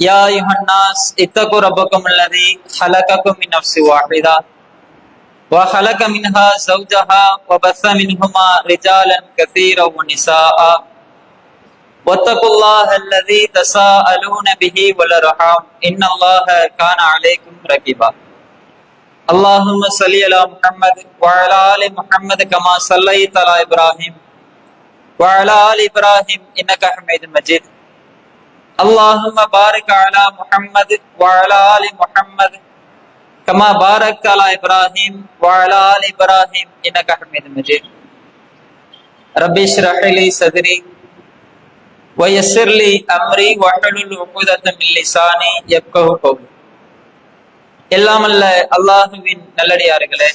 يا أيها الناس اتقوا ربكم الذي خلقكم من نفس واحدة. وخلق منها زوجها وبث منهما رجالا كثيرا ونساء. واتقوا الله الذي تساءلون به والأرحام. إن الله كان عليكم رقيبا. اللهم صل على محمد وعلى آل محمد كما صليت على إبراهيم. وعلى آل إبراهيم إنك حميد مجيد. اللهم بارك على محمد وعلى آل محمد كما باركت على إبراهيم وعلى آل إبراهيم إنك حميد مجيد ربي اشرح لي صدري ويسر لي أمري واحلل عقدة من لساني يفقهوا قولي எல்லாம் அல்ல அல்லாஹுவின் நல்லடியார்களே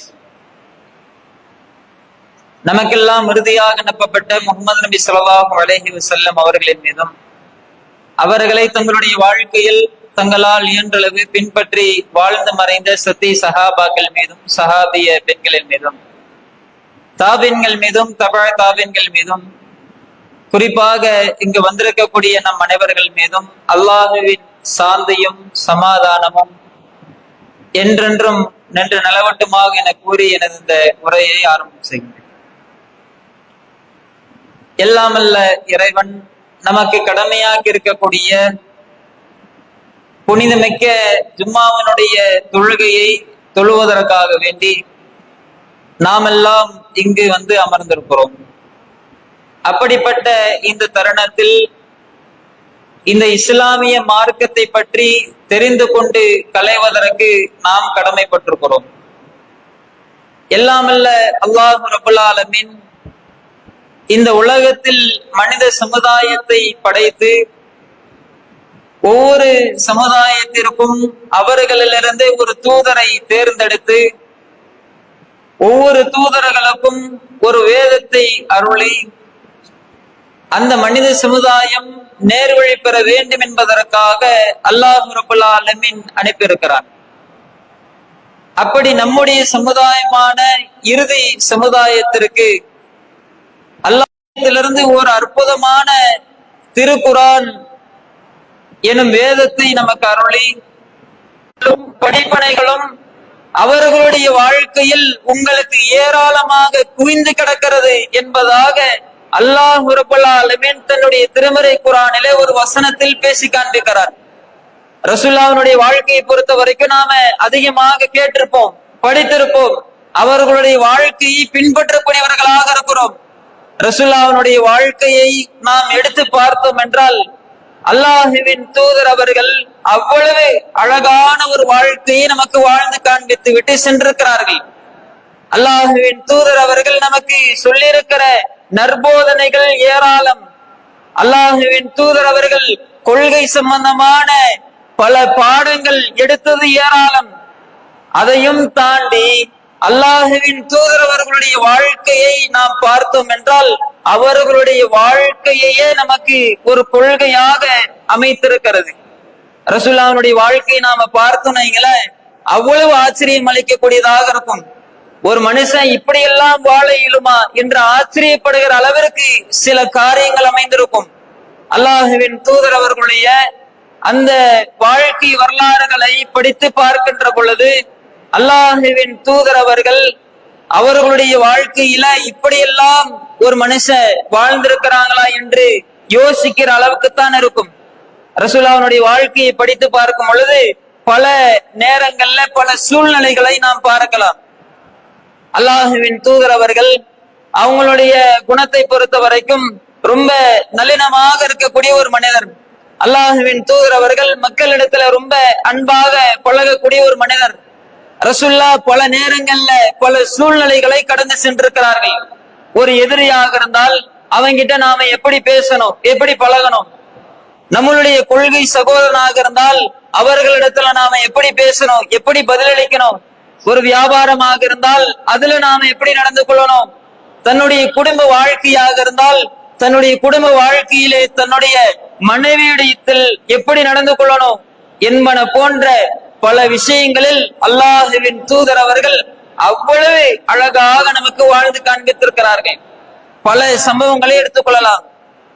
நமக்கெல்லாம் இறுதியாக அனுப்பப்பட்ட முகமது நபி ஸல்லல்லாஹு அலைஹி வஸல்லம் அவர்களின் மீதும் அவர்களை தங்களுடைய வாழ்க்கையில் தங்களால் இயன்றளவு பின்பற்றி வாழ்ந்து மறைந்த சத்தி சஹாபாக்கள் மீதும் சஹாபிய பெண்களின் மீதும் தாபின்கள் மீதும் தபா தாபின்கள் மீதும் குறிப்பாக இங்கு வந்திருக்கக்கூடிய நம் அனைவர்கள் மீதும் அல்லாஹுவின் சாந்தியும் சமாதானமும் என்றென்றும் நின்று நிலவட்டுமாக என கூறி எனது இந்த உரையை ஆரம்பம் செய்கிறேன். எல்லாமல்ல இறைவன் நமக்கு கடமையாக இருக்கக்கூடிய புனிதமிக்க ஜும்மாவனுடைய தொழுகையை தொழுவதற்காக வேண்டி நாமெல்லாம் இங்கு வந்து அமர்ந்திருக்கிறோம். அப்படிப்பட்ட இந்த தருணத்தில் இந்த இஸ்லாமிய மார்க்கத்தை பற்றி தெரிந்து கொண்டு கலைவதற்கு நாம் கடமைப்பட்டிருக்கிறோம். எல்லாமல்ல அல்லாஹு ரபுல்லாலமின் இந்த உலகத்தில் மனித சமுதாயத்தை படைத்து ஒவ்வொரு சமுதாயத்திற்கும் அவர்களிலிருந்து ஒரு தூதரை தேர்ந்தெடுத்து ஒவ்வொரு தூதர்களுக்கும் ஒரு வேதத்தை அருளி அந்த மனித சமுதாயம் நேர்வழி பெற வேண்டும் என்பதற்காக அல்லாஹ் ரபுல்லா அனுப்பியிருக்கிறான். அப்படி நம்முடைய சமுதாயமான இறுதி சமுதாயத்திற்கு அல்லாஹிலிருந்து ஒரு அற்புதமான திருக்குரான் எனும் வேதத்தை நமக்கு அருளி. படிப்பனைகளும் அவர்களுடைய வாழ்க்கையில் உங்களுக்கு ஏராளமாக குவிந்து கிடக்கிறது என்பதாக அல்லாஹ் தன்னுடைய திருமறை குரானிலே ஒரு வசனத்தில் பேசி காண்பிக்கிறார். ரசுல்லாவினுடைய வாழ்க்கையை பொறுத்த வரைக்கும் நாம அதிகமாக கேட்டிருப்போம் படித்திருப்போம். அவர்களுடைய வாழ்க்கையை பின்பற்றக்கூடியவர்களாக இருக்கிறோம். ரசுல்லாவினுடைய வாழ்க்கையை நாம் எடுத்து பார்த்தோம் என்றால் அல்லாஹுவின் தூதர் அவர்கள் அவ்வளவு அழகான ஒரு வாழ்க்கையை நமக்கு வாழ்ந்து காண்பித்து விட்டு சென்றிருக்கிறார்கள். அல்லாஹுவின் தூதர் அவர்கள் நமக்கு சொல்லியிருக்கிற நற்போதனைகள் ஏராளம். அல்லாஹுவின் தூதர் அவர்கள் கொள்கை சம்பந்தமான பல பாடங்கள் எடுத்தது ஏராளம். அதையும் தாண்டி அல்லாஹுவின் தூதர் அவர்களுடைய வாழ்க்கையை நாம் பார்த்தோம் என்றால் அவர்களுடைய வாழ்க்கையையே நமக்கு ஒரு கொள்கையாக அமைத்திருக்கிறது. ரசுல்லாவுடைய வாழ்க்கையை நாம பார்த்தோம்னீங்கள அவ்வளவு ஆச்சரியம் அளிக்கக்கூடியதாக இருக்கும். ஒரு மனுஷன் இப்படியெல்லாம் வாழ இயலுமா என்று ஆச்சரியப்படுகிற அளவிற்கு சில காரியங்கள் அமைந்திருக்கும். அல்லாஹுவின் தூதர் அவர்களுடைய அந்த வாழ்க்கை வரலாறுகளை படித்து பார்க்கின்ற பொழுது அல்லாஹுவின் தூதர் அவர்கள் அவர்களுடைய வாழ்க்கையில இப்படியெல்லாம் ஒரு மனுஷன் வாழ்ந்திருக்கிறாங்களா என்று யோசிக்கிற அளவுக்குத்தான் இருக்கும். ரசூலாவுடைய வாழ்க்கையை படித்து பார்க்கும் பொழுது பல நேரங்கள்ல பல சூழ்நிலைகளை நாம் பார்க்கலாம். அல்லாஹுவின் தூதர் அவர்கள் அவங்களுடைய குணத்தை பொறுத்த வரைக்கும் ரொம்ப நளினமாக இருக்கக்கூடிய ஒரு மனிதர். அல்லாஹுவின் தூதர் அவர்கள் மக்களிடத்துல ரொம்ப அன்பாக பழகக்கூடிய ஒரு மனிதர். ரசுல்லா பல நேரங்கள்ல பல சூழ்நிலைகளை கடந்து சென்றிருக்கிறார்கள். ஒரு எதிரியாக இருந்தால் அவங்கிட்ட நாம எப்படி பேசணும் எப்படி பழகணும்? நம்மளுடைய கொள்கை சகோதரனாக இருந்தால் அவர்களிடத்துல நாம எப்படி பேசணும் எப்படி பதிலளிக்கணும்? ஒரு வியாபாரமாக இருந்தால் அதுல நாம எப்படி நடந்து கொள்ளணும்? தன்னுடைய குடும்ப வாழ்க்கையாக இருந்தால் தன்னுடைய குடும்ப வாழ்க்கையிலே தன்னுடைய மனைவியிடத்தில் எப்படி நடந்து கொள்ளணும் என்பன போன்ற பல விஷயங்களில் அல்லாஹுவின் தூதர் அவர்கள் அவ்வளவு அழகாக நமக்கு வாழ்ந்து காண்பித்திருக்கிறார்கள். பல சம்பவங்களை எடுத்துக்கொள்ளலாம்.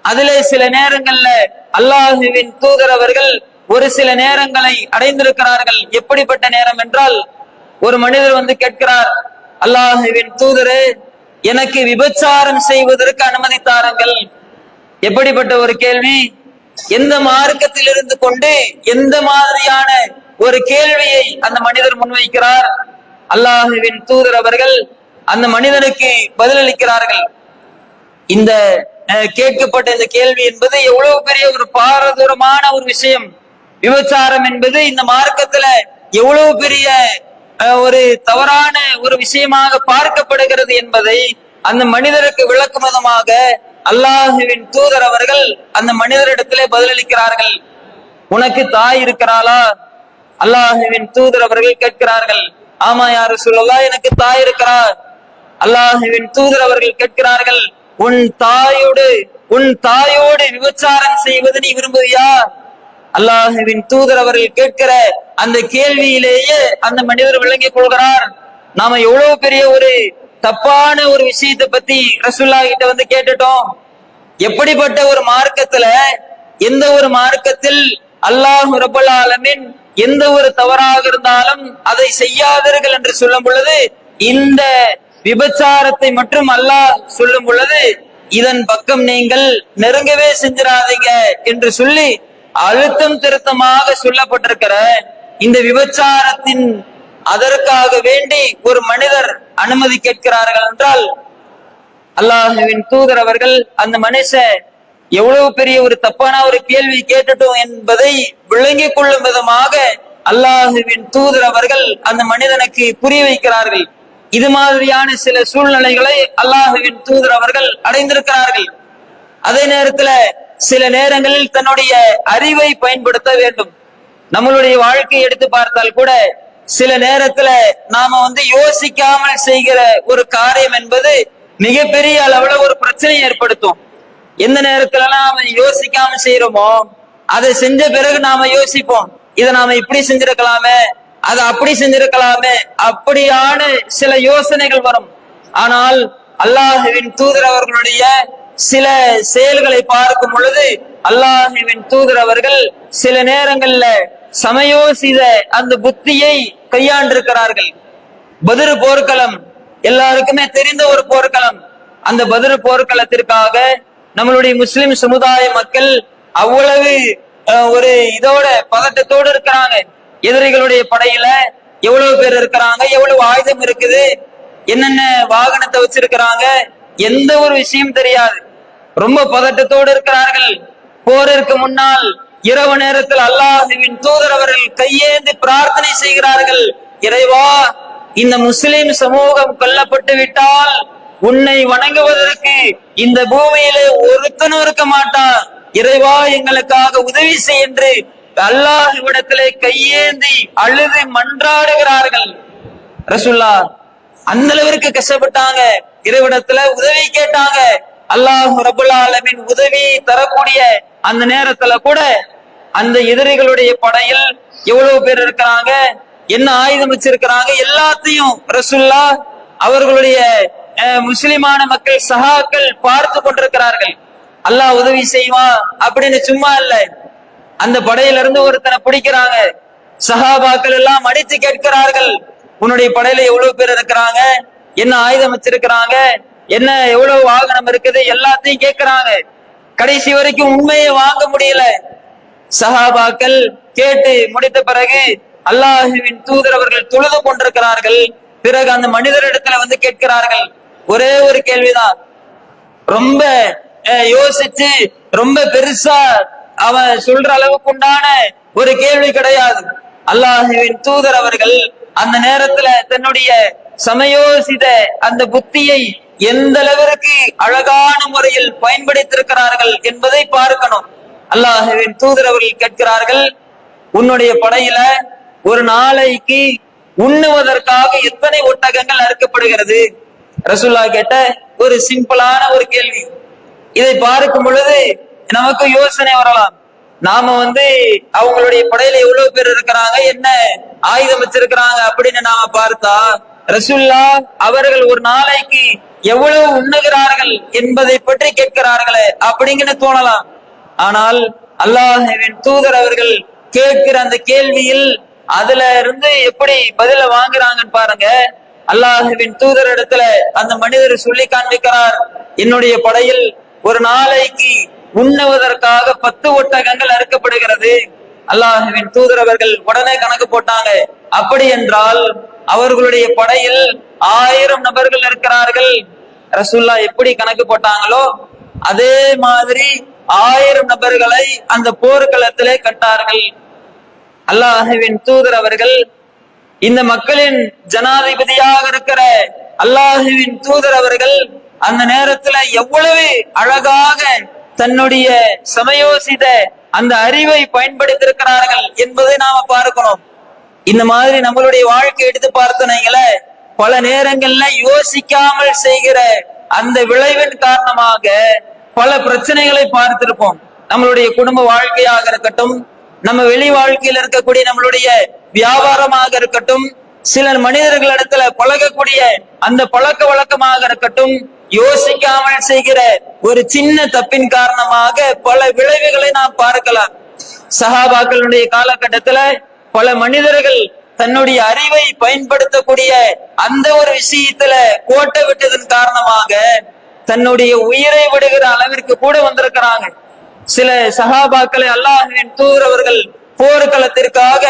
அதிலே சில நேரங்கள்ல அல்லாஹுவின் தூதர் அவர்கள் ஒரு சில நேரங்களை அடைந்திருக்கிறார்கள். எப்படிப்பட்ட நேரம் என்றால் ஒரு மனிதர் வந்து கேட்கிறார் அல்லாஹுவின் தூதரு எனக்கு விபச்சாரம் செய்வதற்கு அனுமதித்தாருங்கள் எப்படிப்பட்ட ஒரு கேள்வி? எந்த மார்க்கத்தில் இருந்து கொண்டு எந்த மாதிரியான ஒரு கேள்வியை அந்த மனிதர் முன்வைக்கிறார். அல்லாஹுவின் தூதர் அவர்கள் அந்த மனிதனுக்கு பதிலளிக்கிறார்கள். இந்த அஹ், கேட்கப்பட்ட இந்த கேள்வி என்பது எவ்வளவு பெரிய ஒரு பாரதூரமான ஒரு விஷயம். விபச்சாரம் என்பது இந்த மார்க்கத்துல எவ்வளவு பெரிய அஹ், ஒரு தவறான ஒரு விஷயமாக பார்க்கப்படுகிறது என்பதை அந்த மனிதருக்கு விளக்கும் விதமாக அல்லாஹுவின் தூதர் அவர்கள் அந்த மனிதரிடத்திலே பதிலளிக்கிறார்கள். உனக்கு தாய் இருக்கிறாளா? அல்லாஹுவின் தூதர் அவர்கள் கேட்கிறார்கள். ஆமா யாரு சொல்லலா எனக்கு தாய் இருக்கிறார். அல்லாஹுவின் தூதர் அவர்கள் கேட்கிறார்கள் உன் தாயோடு உன் தாயோடு விபச்சாரம் செய்வது நீ விரும்புவியா? அல்லாஹுவின் தூதர் அவர்கள் கேட்கிற அந்த கேள்வியிலேயே அந்த மனிதர் விளங்கிக் கொள்கிறார். நாம எவ்வளவு பெரிய ஒரு தப்பான ஒரு விஷயத்தை பத்தி ரசுல்லா கிட்ட வந்து கேட்டுட்டோம். எப்படிப்பட்ட ஒரு மார்க்கத்துல எந்த ஒரு மார்க்கத்தில் அல்லாஹ் ரபுல்லாலமின் எந்த ஒரு தவறாக இருந்தாலும் அதை செய்யாதீர்கள் என்று சொல்லும் பொழுது இந்த விபச்சாரத்தை மட்டும் அல்லாஹ் சொல்லும் பொழுது இதன் பக்கம் நீங்கள் நெருங்கவே செஞ்சிடாதீங்க என்று சொல்லி அழுத்தம் திருத்தமாக சொல்லப்பட்டிருக்கிற இந்த விபச்சாரத்தின் அதற்காக வேண்டி ஒரு மனிதர் அனுமதி கேட்கிறார்கள் என்றால் அல்லாஹுவின் தூதர் அவர்கள் அந்த மனுஷன் எவ்வளவு பெரிய ஒரு தப்பான ஒரு கேள்வி கேட்டுட்டோம் என்பதை விளங்கிக் கொள்ளும் விதமாக அல்லாஹுவின் தூதர் அவர்கள் அந்த மனிதனுக்கு புரிய வைக்கிறார்கள். இது மாதிரியான சில சூழ்நிலைகளை அல்லாஹுவின் தூதர் அவர்கள் அடைந்திருக்கிறார்கள். அதே நேரத்துல சில நேரங்களில் தன்னுடைய அறிவை பயன்படுத்த வேண்டும். நம்மளுடைய வாழ்க்கையை எடுத்து பார்த்தால் கூட சில நேரத்துல நாம வந்து யோசிக்காமல் செய்கிற ஒரு காரியம் என்பது மிகப்பெரிய அளவுல ஒரு பிரச்சனையை ஏற்படுத்தும். எந்த நேரத்துல நாம யோசிக்காம செய்யறோமோ அதை செஞ்ச பிறகு நாம யோசிப்போம். இதை நாம இப்படி செஞ்சிருக்கலாமே அதை அப்படி செஞ்சிருக்கலாமே அப்படியான சில யோசனைகள் வரும். ஆனால் அல்லாஹுவின் தூதர் அவர்களுடைய சில செயல்களை பார்க்கும் பொழுது அல்லாஹுவின் தூதர் அவர்கள் சில நேரங்கள்ல சமயோசித அந்த புத்தியை கையாண்டிருக்கிறார்கள். பதிரு போர்க்களம் எல்லாருக்குமே தெரிந்த ஒரு போர்க்களம். அந்த பதிரு போர்க்களத்திற்காக நம்மளுடைய முஸ்லிம் சமுதாய மக்கள் அவ்வளவு அஹ், ஒரு இதோட பதட்டத்தோடு இருக்கிறாங்க. எதிரிகளுடைய படையில எவ்வளவு பேர் இருக்கிறாங்க எவ்வளவு ஆயுதம் இருக்குது என்னென்ன வாகனத்தை வச்சிருக்கிறாங்க எந்த ஒரு விஷயம் தெரியாது. ரொம்ப பதட்டத்தோடு இருக்கிறார்கள். போரிற்கு முன்னால் இரவு நேரத்தில் அல்லாஹுவின் தூதர் அவர்கள் கையேந்தி பிரார்த்தனை செய்கிறார்கள். இறைவா இந்த முஸ்லிம் சமூகம் கொல்லப்பட்டு விட்டால் உன்னை வணங்குவதற்கு இந்த பூமியிலே ஒருத்தனும் இருக்க மாட்டான். இறைவா எங்களுக்காக உதவி செய் என்று அல்லாஹ்விடத்திலே கையேந்தி அழுது மன்றாடுகிறார்கள். ரசுல்லா அந்த அளவிற்கு கஷ்டப்பட்டாங்க. இறைவிடத்துல உதவி கேட்டாங்க. அல்லாஹ் ரபுல்லா ஆலமின் உதவி தரக்கூடிய அந்த நேரத்துல கூட அந்த எதிரிகளுடைய படையில் எவ்வளவு பேர் இருக்கிறாங்க என்ன ஆயுதம் வச்சிருக்கிறாங்க எல்லாத்தையும் ரசுல்லா அவர்களுடைய முஸ்லிமான மக்கள் சகாக்கள் பார்த்து கொண்டிருக்கிறார்கள். அல்லாஹ் உதவி செய்வான் அப்படின்னு சும்மா இல்ல. அந்த படையில இருந்து ஒருத்தனை பிடிக்கிறாங்க. சஹாபாக்கள் எல்லாம் அடித்து கேட்கிறார்கள். உன்னுடைய படையில எவ்வளவு பேர் இருக்கிறாங்க? என்ன ஆயுதம் வச்சிருக்கிறாங்க? என்ன எவ்வளவு வாகனம் இருக்குது? எல்லாத்தையும் கேட்கிறாங்க. கடைசி வரைக்கும் உண்மையை வாங்க முடியல. சஹாபாக்கள் கேட்டு முடித்த பிறகு அல்லாஹுவின் தூதர் அவர்கள் தொழுது கொண்டிருக்கிறார்கள். பிறகு அந்த மனிதரிடத்துல வந்து கேட்கிறார்கள். ஒரே ஒரு கேள்விதான். ரொம்ப அஹ், யோசிச்சு ரொம்ப பெருசா அவன் சொல்ற அளவுக்கு உண்டான ஒரு கேள்வி கிடையாது. அல்லாஹுவின் தூதர் அவர்கள் அந்த நேரத்துல தன்னுடைய சமயோசித அந்த புத்தியை எந்த அளவிற்கு அழகான முறையில் பயன்படுத்தியிருக்கிறார்கள் என்பதை பார்க்கணும். அல்லாஹுவின் தூதர் அவர்கள் கேட்கிறார்கள் உன்னுடைய படையில ஒரு நாளைக்கு உண்ணுவதற்காக எத்தனை ஒட்டகங்கள் அறுக்கப்படுகிறது? ரசூல்லா கேட்ட ஒரு சிம்பிளான ஒரு கேள்வி. இதை பார்க்கும் பொழுது நமக்கு யோசனை வரலாம். நாம வந்து அவங்களுடைய படையில எவ்வளவு பேர் இருக்கிறாங்க என்ன ஆயுதம் வச்சிருக்கிறாங்க அப்படின்னு நாம பார்த்தா ரசுல்லா அவர்கள் ஒரு நாளைக்கு எவ்வளவு உண்ணுகிறார்கள் என்பதை பற்றி கேட்கிறார்களே அப்படிங்கன்னு தோணலாம். ஆனால் அல்லாஹின் தூதர் அவர்கள் கேட்கிற அந்த கேள்வியில் அதுல இருந்து எப்படி பதில வாங்குறாங்கன்னு பாருங்க. அல்லாஹுவின் தூதர் இடத்துல அந்த மனிதர் சொல்லி காண்பிக்கிறார் என்னுடைய படையில் ஒரு நாளைக்கு உண்ணுவதற்காக பத்து ஒட்டகங்கள் அறுக்கப்படுகிறது. அல்லாஹுவின் தூதர் அவர்கள் உடனே கணக்கு போட்டாங்க. அப்படி என்றால் அவர்களுடைய படையில் ஆயிரம் நபர்கள் இருக்கிறார்கள். ரசுல்லா எப்படி கணக்கு போட்டாங்களோ அதே மாதிரி ஆயிரம் நபர்களை அந்த போர்க்களத்திலே கட்டார்கள். அல்லாஹுவின் தூதர் அவர்கள் இந்த மக்களின் ஜனாதிபதியாக இருக்கிற அல்லாஹுவின் தூதர் அவர்கள் அந்த நேரத்துல எவ்வளவு அழகாக தன்னுடைய சமயோசித அந்த அறிவை பயன்படுத்தியிருக்கிறார்கள் என்பதை நாம பார்க்கணும். இந்த மாதிரி நம்மளுடைய வாழ்க்கை எடுத்து பார்த்தனீங்களே பல நேரங்கள்ல யோசிக்காமல் செய்கிற அந்த விளைவின் காரணமாக பல பிரச்சனைகளை பார்த்திருப்போம். நம்மளுடைய குடும்ப வாழ்க்கையாக இருக்கட்டும் நம்ம வெளி வாழ்க்கையில் இருக்கக்கூடிய நம்மளுடைய வியாபாரமாக இருக்கட்டும் சிலர் மனிதர்களிடத்துல பழகக்கூடிய அந்த பழக்க வழக்கமாக இருக்கட்டும் யோசிக்காமல் செய்கிற ஒரு சின்ன தப்பின் காரணமாக பல விளைவுகளை நாம் பார்க்கலாம். சஹாபாக்களுடைய காலகட்டத்துல பல மனிதர்கள் தன்னுடைய அறிவை பயன்படுத்தக்கூடிய அந்த ஒரு விஷயத்துல கோட்டை விட்டதன் காரணமாக தன்னுடைய உயிரை விடுகிற அளவிற்கு கூட வந்திருக்கிறாங்க. சில சகாபாக்களை அல்லாஹின் தூரவர்கள் போர்க்களத்திற்காக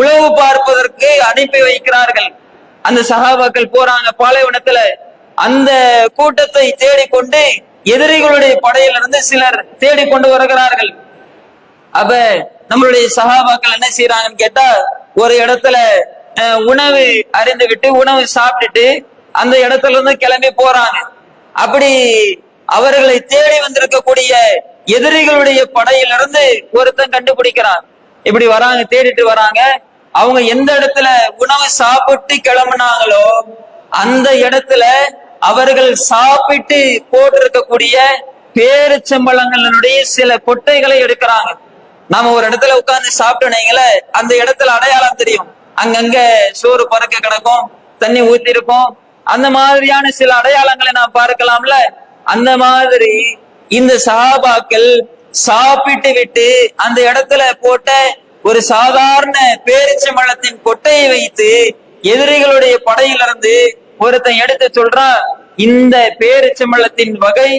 உழவு பார்ப்பதற்கு அனுப்பி வைக்கிறார்கள். அந்த சகாபாக்கள் போறாங்க பாலைவனத்துல. அந்த கூட்டத்தை தேடிக்கொண்டு எதிரிகளுடைய படையிலிருந்து சிலர் தேடிக்கொண்டு வருகிறார்கள். அப்ப நம்மளுடைய சகாபாக்கள் என்ன செய்யறாங்கன்னு கேட்டா ஒரு இடத்துல உணவு அறிந்து விட்டு உணவு சாப்பிட்டுட்டு அந்த இடத்துல இருந்து கிளம்பி போறாங்க. அப்படி அவர்களை தேடி வந்திருக்கக்கூடிய எதிரிகளுடைய படையிலிருந்து ஒருத்தன் கண்டுபிடிக்கிறான். இப்படி வராங்க தேடிட்டு வராங்க. அவங்க எந்த இடத்துல உணவு சாப்பிட்டு கிளம்புனாங்களோ அந்த இடத்துல அவர்கள் சாப்பிட்டு போட்டிருக்கக்கூடிய பேருச்சம்பளங்களுடைய சில கொட்டைகளை எடுக்கிறாங்க. நாம ஒரு இடத்துல உட்கார்ந்து சாப்பிட்டோனீங்களே அந்த இடத்துல அடையாளம் தெரியும். அங்கங்க சோறு பறக்க கிடக்கும் தண்ணி ஊத்தி இருக்கும் அந்த மாதிரியான சில அடையாளங்களை நாம் பார்க்கலாம்ல. அந்த மாதிரி இந்த சஹாபாக்கள் சாப்பிட்டு விட்டு அந்த இடத்துல போட்ட ஒரு சாதாரண பேரிச்சம்பழத்தின் கொட்டையை வைத்து எதிரிகளுடைய படையிலிருந்து ஒருத்தன் எடுத்து சொல்றான் இந்த பேரிச்சம்பழத்தின் வகை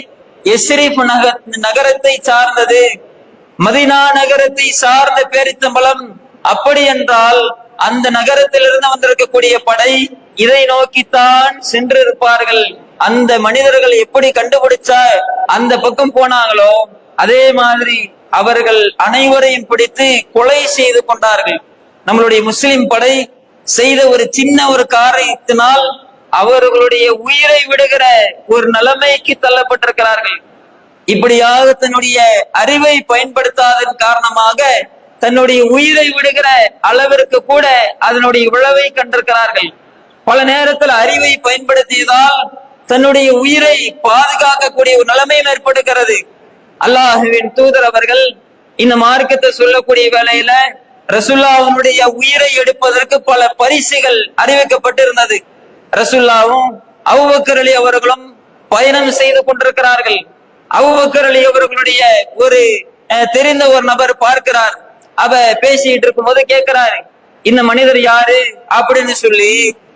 எஸ்ரீப் நகரத்தை சார்ந்தது. மதினா நகரத்தை சார்ந்த பேரிச்சம்பளம் அப்படி என்றால் அந்த நகரத்திலிருந்து வந்திருக்கக்கூடிய படை இதை நோக்கித்தான் சென்றிருப்பார்கள். அந்த மனிதர்கள் எப்படி கண்டுபிடிச்சா அந்த பக்கம் போனாங்களோ அதே மாதிரி அவர்கள் அனைவரையும் பிடித்து கொலை செய்து கொண்டார்கள். நம்மளுடைய முஸ்லிம் படை செய்த ஒரு சின்ன ஒரு காரியத்தினால் அவர்களுடைய உயிரை விடுகிற ஒரு நிலைமைக்கு தள்ளப்பட்டிருக்கிறார்கள். இப்படியாக தன்னுடைய அறிவை பயன்படுத்தாதன் காரணமாக தன்னுடைய உயிரை விடுகிற அளவிற்கு கூட அதனுடைய விளைவை கண்டிருக்கிறார்கள். பல நேரத்தில் அறிவை பயன்படுத்தியதால் தன்னுடைய உயிரை பாதுகாக்கக்கூடிய ஒரு நிலைமையும் ஏற்படுகிறது. அல்லாஹுவின் தூதர் அவர்கள் இந்த மார்க்கத்தை சொல்லக்கூடிய வேலையில ரசுல்லாவுடைய உயிரை எடுப்பதற்கு பல பரிசுகள் அறிவிக்கப்பட்டிருந்தது. ரசுல்லாவும் அவுபக்கர் அலி அவர்களும் பயணம் செய்து கொண்டிருக்கிறார்கள். அவுபக்கர் அலி அவர்களுடைய ஒரு தெரிந்த ஒரு நபர் பார்க்கிறார். அவ பேசிட்டு இருக்கும் போது கேட்கிறாரு இந்த மனிதர் யாரு? அப்படின்னு சொல்லி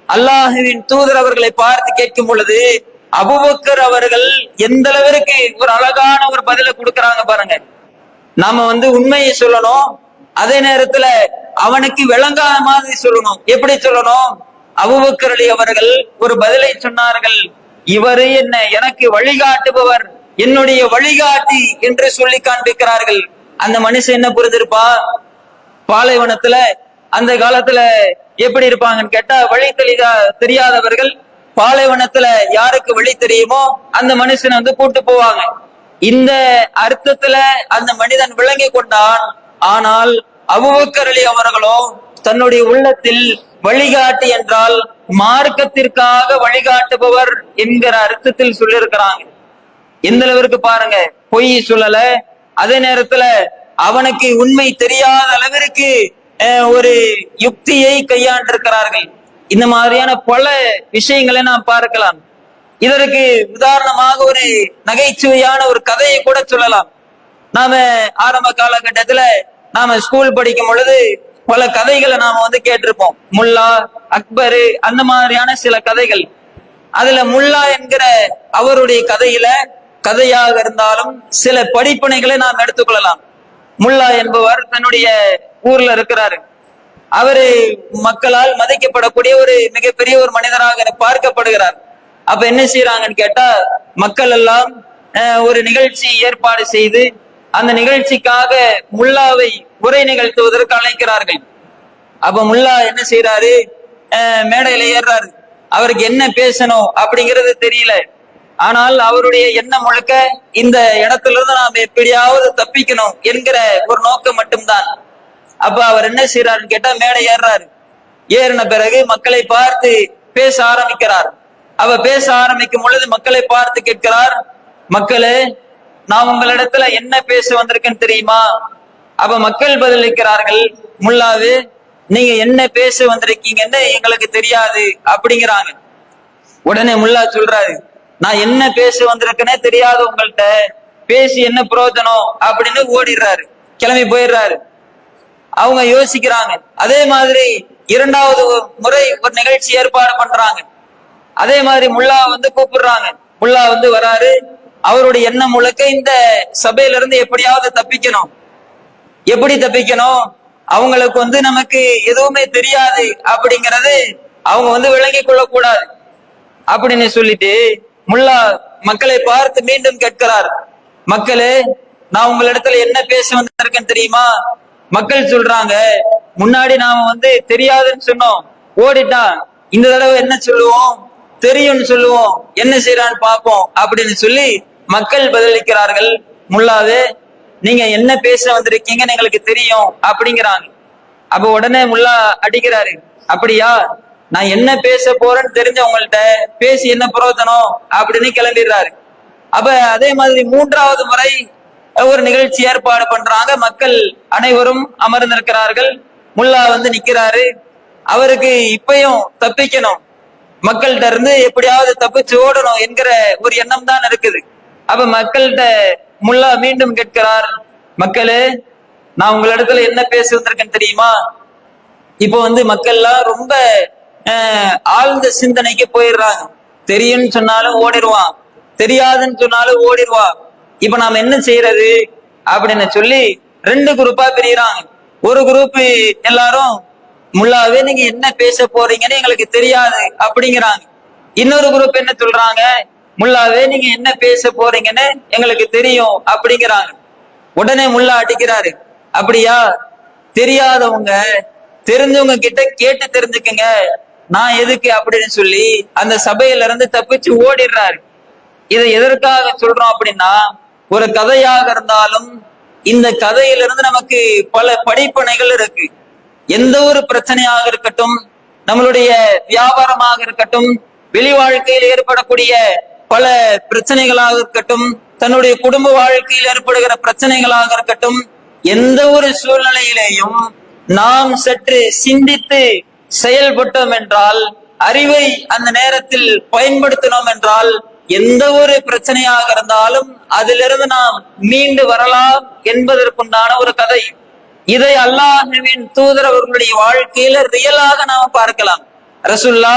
அல்லாஹுவின் தூதர் அவர்களை பார்த்து கேட்கும் பொழுது அபுபக்கர் அவர்கள் எந்த அளவிற்கு ஒரு அழகான ஒரு பதில கொடுக்கறாங்க பாருங்க. நாம வந்து உண்மையை சொல்லணும். அதே நேரத்துல அவனுக்கு விளங்காத மாதிரி சொல்லணும். எப்படி சொல்லணும்? அபுபக்கர் அலி அவர்கள் ஒரு பதிலை சொன்னார்கள். இவரு என்ன எனக்கு வழிகாட்டுபவர் என்னுடைய வழிகாட்டி என்று சொல்லி காண்பிக்கிறார்கள். அந்த மனுஷன் என்ன புரிஞ்சிருப்பா? பாலைவனத்துல அந்த காலத்துல எப்படி இருப்பாங்கன்னு கேட்டா வழி தெளிதா தெரியாதவர்கள் பாலைவனத்துல யாருக்கு வழி தெரியுமோ அந்த மனுஷனை வந்து கூட்டு போவாங்க. இந்த அர்த்தத்துல அந்த மனிதன் விளங்கி கொண்டான். ஆனால் அபுபக்கர் அலி அவர்களோ தன்னுடைய உள்ளத்தில் வழிகாட்டி என்றால் மார்க்கத்திற்காக வழிகாட்டுபவர் என்கிற அர்த்தத்தில் சொல்லியிருக்கிறாங்க. எந்த அளவிற்கு பாருங்க பொய் சொல்லல. அதே நேரத்துல அவனுக்கு உண்மை தெரியாத அளவிற்கு அஹ், ஒரு யுக்தியை கையாண்டிருக்கிறார்கள். இந்த மாதிரியான பல விஷயங்களை நாம் பார்க்கலாம். இதற்கு உதாரணமாக ஒரு நகைச்சுவையான ஒரு கதையை கூட சொல்லலாம். நாம ஆரம்ப காலகட்டத்துல நாம ஸ்கூல் படிக்கும் பொழுது பல கதைகளை நாம வந்து கேட்டிருப்போம். முல்லா அக்பரு அந்த மாதிரியான சில கதைகள். அதுல முல்லா என்கிற அவருடைய கதையில கதையாக இருந்தாலும் சில படிப்பினைகளை நாம் எடுத்துக்கொள்ளலாம். முல்லா என்பவர் தன்னுடைய ஊர்ல இருக்கிறாரு. அவரு மக்களால் மதிக்கப்படக்கூடிய ஒரு மிகப்பெரிய ஒரு மனிதராக பார்க்கப்படுகிறார். அப்ப என்ன செய்யறாங்கன்னு கேட்டா மக்கள் எல்லாம் அஹ், ஒரு நிகழ்ச்சி ஏற்பாடு செய்து அந்த நிகழ்ச்சிக்காக முல்லாவை உரை நிகழ்த்துவதற்கு அழைக்கிறார்கள். அப்ப முல்லா என்ன செய்யறாரு அஹ், மேடையில ஏறுறாரு. அவருக்கு என்ன பேசணும் அப்படிங்கிறது தெரியல. ஆனால் அவருடைய எண்ணம் முழுக்க இந்த இடத்துல இருந்து நாம் எப்படியாவது தப்பிக்கணும் என்கிற ஒரு நோக்கம் மட்டும்தான். அப்ப அவர் என்ன செய்யறாருன்னு கேட்டா மேடை ஏறுறாரு. ஏறின பிறகு மக்களை பார்த்து பேச ஆரம்பிக்கிறார். அவ பேச ஆரம்பிக்கும் பொழுது மக்களை பார்த்து கேட்கிறார் மக்களே நான் உங்களிடத்துல என்ன பேச வந்திருக்கேன்னு தெரியுமா? அப்ப மக்கள் பதிலளிக்கிறார்கள் முல்லாவு நீங்க என்ன பேச வந்திருக்கீங்கன்னு எங்களுக்கு தெரியாது அப்படிங்கிறாங்க. உடனே முல்லா சொல்றாரு நான் என்ன பேச வந்திருக்கேனே தெரியாது உங்கள்கிட்ட பேசி என்ன பிரயோஜனம்? அப்படின்னு ஓடிடுறாரு. கிளம்பி போயிடுறாரு. அவங்க யோசிக்கிறாங்க. அதே மாதிரி இரண்டாவது முறை ஒரு நிகழ்ச்சி ஏற்பாடு பண்றாங்க. அதே மாதிரி முல்லா வந்து கூப்பிடுறாங்க. முல்லா வந்து வராரு. அவருடைய எண்ணம் முழுக்க இந்த சபையில இருந்து எப்படியாவது தப்பிக்கணும். எப்படி தப்பிக்கணும்? அவங்களுக்கு வந்து நமக்கு எதுவுமே தெரியாது அப்படிங்கறது அவங்க வந்து விளங்கி கொள்ளக்கூடாது. அப்படின்னு சொல்லிட்டு முல்லா மக்களை பார்த்து மீண்டும் கேட்கிறார். மக்களே நான் உங்களிடத்துல என்ன பேச வந்திருக்கேன் தெரியுமா? மக்கள் சொல்றாங்க முன்னாடி நாம வந்து தெரியாதுன்னு சொன்னோம். ஓடிட்டான் இந்த தடவை என்ன சொல்லுவோம்? தெரியும்னு சொல்லுவோம். என்ன செய்யறான்னு பார்ப்போம் அப்படின்னு சொல்லி மக்கள் பதிலளிக்கிறார்கள். முல்லாவே நீங்க என்ன பேச வந்திருக்கீங்கன்னு எங்களுக்கு தெரியும் அப்படிங்கிறாங்க. அப்ப உடனே முல்லா அடிக்கிறாரு. அப்படியா? நான் என்ன பேச போறேன்னு தெரிஞ்ச உங்கள்ட்ட பேசி என்ன பிரயோஜனம்? அப்படின்னு கிளம்பிடுறாரு. அப்ப அதே மாதிரி மூன்றாவது முறை ஒரு நிகழ்ச்சி ஏற்பாடு பண்றாங்க. மக்கள் அனைவரும் அமர்ந்திருக்கிறார்கள். முல்லா வந்து நிக்கிறாரு. அவருக்கு இப்பயும் தப்பிக்கணும். மக்கள்கிட்ட இருந்து எப்படியாவது தப்பிச்சு ஓடணும் என்கிற ஒரு எண்ணம் தான் இருக்குது. அப்ப மக்கள்கிட்ட முல்லா மீண்டும் கேட்கிறார் மக்களே நான் உங்களிடத்துல என்ன பேச வந்திருக்கேன்னு தெரியுமா? இப்போ வந்து மக்கள்லாம் ரொம்ப ஆழ்ந்த சிந்தனைக்கு போயிடுறாங்க. தெரியும்னு சொன்னாலும் ஓடிடுவான். தெரியாதுன்னு சொன்னாலும் ஓடிடுவான். இப்ப நாம என்ன செய்யறது அப்படின்னு சொல்லி ரெண்டு குரூப்பா பிரியறாங்க. ஒரு குரூப் எல்லாரும் முல்லாவே நீங்க என்ன பேச போறீங்கன்னு எங்களுக்கு தெரியாது அப்படிங்கிறாங்க. இன்னொரு குரூப் என்ன சொல்றாங்க முல்லாவே நீங்க என்ன பேச போறீங்கன்னு எங்களுக்கு தெரியும் அப்படிங்கிறாங்க. உடனே முல்லா அடிக்கிறாரு. அப்படியா? தெரியாதவங்க தெரிஞ்சவங்க கிட்ட கேட்டு தெரிஞ்சுக்குங்க. நான் எதுக்கு? அப்படின்னு சொல்லி அந்த சபையில இருந்து தப்பிச்சு ஓடிடுறாரு. இதை எதற்காக சொல்றோம் அப்படின்னா ஒரு கதையாக இருந்தாலும் இந்த கதையிலிருந்து நமக்கு பல படிப்பனைகள் இருக்கு. எந்த ஒரு பிரச்சனையாக இருக்கட்டும் நம்மளுடைய வியாபாரமாக இருக்கட்டும் வெளி வாழ்க்கையில் ஏற்படக்கூடிய பல பிரச்சனைகளாக இருக்கட்டும் தன்னுடைய குடும்ப வாழ்க்கையில் ஏற்படுகிற பிரச்சனைகளாக இருக்கட்டும் எந்த ஒரு சூழ்நிலையிலேயும் நாம் சற்று சிந்தித்து செயல்பட்டோம் என்றால் அறிவை அந்த நேரத்தில் பயன்படுத்தினோம் என்றால் எந்த ஒரு பிரச்சனையாக இருந்தாலும் அதிலிருந்து நாம் மீண்டு வரலாம் என்பதற்குண்டான ஒரு கதை. இதை அல்லாஹுவின் தூதர் அவர்களுடைய வாழ்க்கையில ரியலாக நாம பார்க்கலாம். ரசுல்லா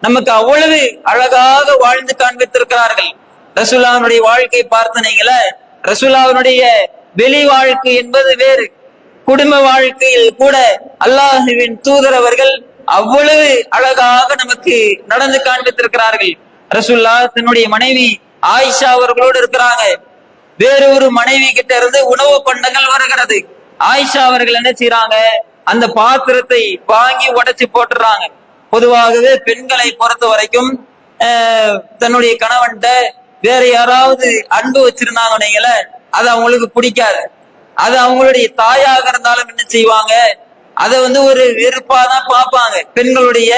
நமக்கு அவ்வளவு அழகாக வாழ்ந்து காண்பித்திருக்கிறார்கள். ரசுல்லாவுடைய வாழ்க்கை பார்த்தனீங்கள ரசுல்லாவினுடைய வெளி வாழ்க்கை என்பது வேறு. குடும்ப வாழ்க்கையில் கூட அல்லாஹுவின் தூதர் அவர்கள் அவ்வளவு அழகாக நமக்கு நடந்து காண்பித்திருக்கிறார்கள். ரசுல்லா தன்னுடைய மனைவி ஆயிஷா அவர்களோடு இருக்கிறாங்க. வேறு ஒரு மனைவி கிட்ட இருந்து உணவு பண்டங்கள் வருகிறது. ஆயிஷா அவர்கள் என்ன செய்யறாங்க அந்த பாத்திரத்தை வாங்கி உடைச்சு போட்டுறாங்க. பொதுவாகவே பெண்களை பொறுத்த வரைக்கும் ஆஹ், தன்னுடைய கணவன்கிட்ட வேற யாராவது அன்பு வச்சிருந்தாங்கன்னு அது அவங்களுக்கு பிடிக்காது. அது அவங்களுடைய தாயாக இருந்தாலும் என்ன செய்வாங்க? அதை வந்து ஒரு வெறுப்பா தான் பார்ப்பாங்க. பெண்களுடைய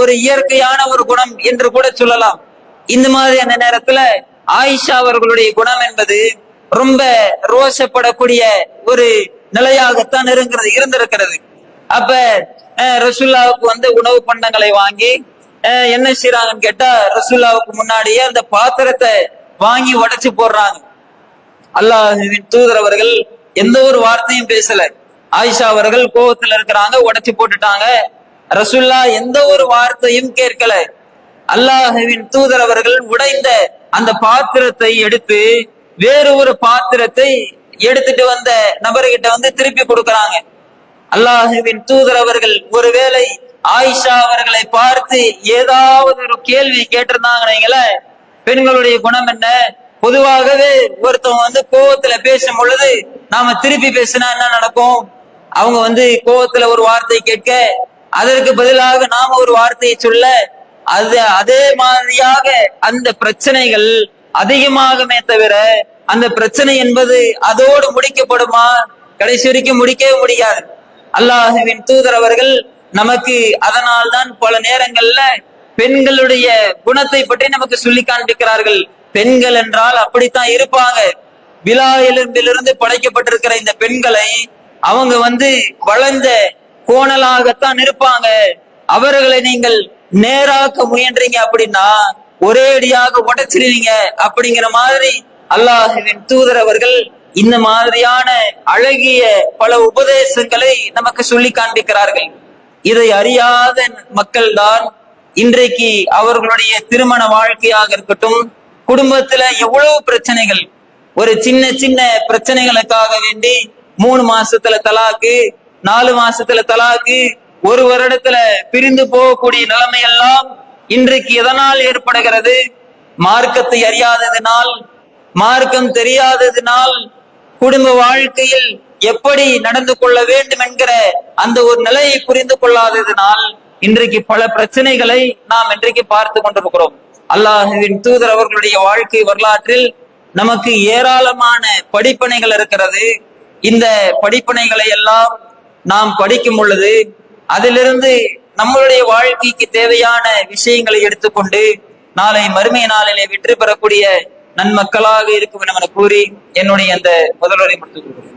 ஒரு இயற்கையான ஒரு குணம் என்று கூட சொல்லலாம். இந்த மாதிரியான நேரத்துல ஆயிஷா அவர்களுடைய குணம் என்பது ரொம்ப ரோஷப்படக்கூடிய ஒரு நிலையாகத்தான் இருக்கிறது இருந்திருக்கிறது. அப்ப ரசுல்லாவுக்கு வந்து உணவு பண்டங்களை வாங்கி என்ன செய்யறாங்கன்னு கேட்டா ரசுல்லாவுக்கு முன்னாடியே அந்த பாத்திரத்தை வாங்கி உடைச்சு போடுறாங்க. அல்லாஹுவின் தூதர் அவர்கள் எந்த ஒரு வார்த்தையும் பேசல. ஆயிஷா அவர்கள் கோபத்துல இருக்கிறாங்க உடைச்சு போட்டுட்டாங்க. ரசுல்லா எந்த ஒரு வார்த்தையும் கேட்கல. அல்லாஹுவின் தூதர் அவர்கள் உடைந்த அந்த பாத்திரத்தை எடுத்து வேறு ஒரு பாத்திரத்தை எடுத்துட்டு வந்த நபர்கிட்ட வந்து திருப்பி கொடுக்கறாங்க. அல்லாஹுவின் தூதர் அவர்கள் ஒருவேளை ஆயிஷா அவர்களை பார்த்து ஏதாவது ஒரு கேள்வி கேட்டிருந்தாங்க பெண்களுடைய குணம் என்ன? பொதுவாகவே ஒருத்தவங்க வந்து கோவத்துல பேசும் பொழுது நாம திருப்பி பேசினா என்ன நடக்கும்? அவங்க வந்து கோவத்துல ஒரு வார்த்தை கேட்க அதற்கு பதிலாக நாம ஒரு வார்த்தையை சொல்ல அது அதே மாதிரியாக அந்த பிரச்சனைகள் அதிகமாகுமே தவிர அந்த பிரச்சனை என்பது அதோடு முடிக்கப்படுமா? கடைசி வரைக்கும் முடிக்கவே முடியாது. அல்லாஹுவின் தூதர் அவர்கள் நமக்கு அதனால்தான் பல நேரங்கள்ல பெண்களுடைய குணத்தை பற்றி நமக்கு சொல்லி காண்பிக்கிறார்கள். பெண்கள் என்றால் அப்படித்தான் இருப்பாங்க. விழா எலும்பிலிருந்து படைக்கப்பட்டிருக்கிற இந்த பெண்களை அவங்க வந்து வளர்ந்த கோணலாகத்தான் இருப்பாங்க. அவர்களை நீங்கள் நேராக்க முயன்றீங்க அப்படின்னா ஒரே அடியாக உடைச்சிருவீங்க அப்படிங்கிற மாதிரி அல்லாஹுவின் தூதர் அவர்கள் இந்த மாதிரியான அழகிய பல உபதேசங்களை நமக்கு சொல்லி காண்பிக்கிறார்கள். இதை அறியாத மக்கள் தான் இன்றைக்கு அவர்களுடைய திருமண வாழ்க்கையாக இருக்கட்டும் குடும்பத்துல எவ்வளவு பிரச்சனைகள். ஒரு சின்ன சின்ன பிரச்சனைகளுக்காக வேண்டி மூணு மாசத்துல தலாக்கு நாலு மாசத்துல தலாக்கு ஒரு வருடத்துல பிரிந்து போகக்கூடிய நிலைமை எல்லாம் இன்றைக்கு எதனால் ஏற்படுகிறது? மார்க்கத்தை அறியாததினால் மார்க்கம் தெரியாததினால் குடும்ப வாழ்க்கையில் எப்படி நடந்து கொள்ள வேண்டும் என்கிற அந்த ஒரு நிலையை புரிந்து கொள்ளாததினால் இன்றைக்கு பல பிரச்சனைகளை நாம் இன்றைக்கு பார்த்து கொண்டிருக்கிறோம். அல்லாஹுவின் தூதர் அவர்களுடைய வாழ்க்கை வரலாற்றில் நமக்கு ஏராளமான படிப்பனைகள் இருக்கிறது. இந்த படிப்பனைகளை எல்லாம் நாம் படிக்கும் பொழுது அதிலிருந்து நம்மளுடைய வாழ்க்கைக்கு தேவையான விஷயங்களை எடுத்துக்கொண்டு நாளை மறுமை நாளிலே வெற்றி பெறக்கூடிய நன்மக்களாக இருக்கும் என கூறி என்னுடைய அந்த முதல்வரை முடித்துக் கொள்கிறேன்.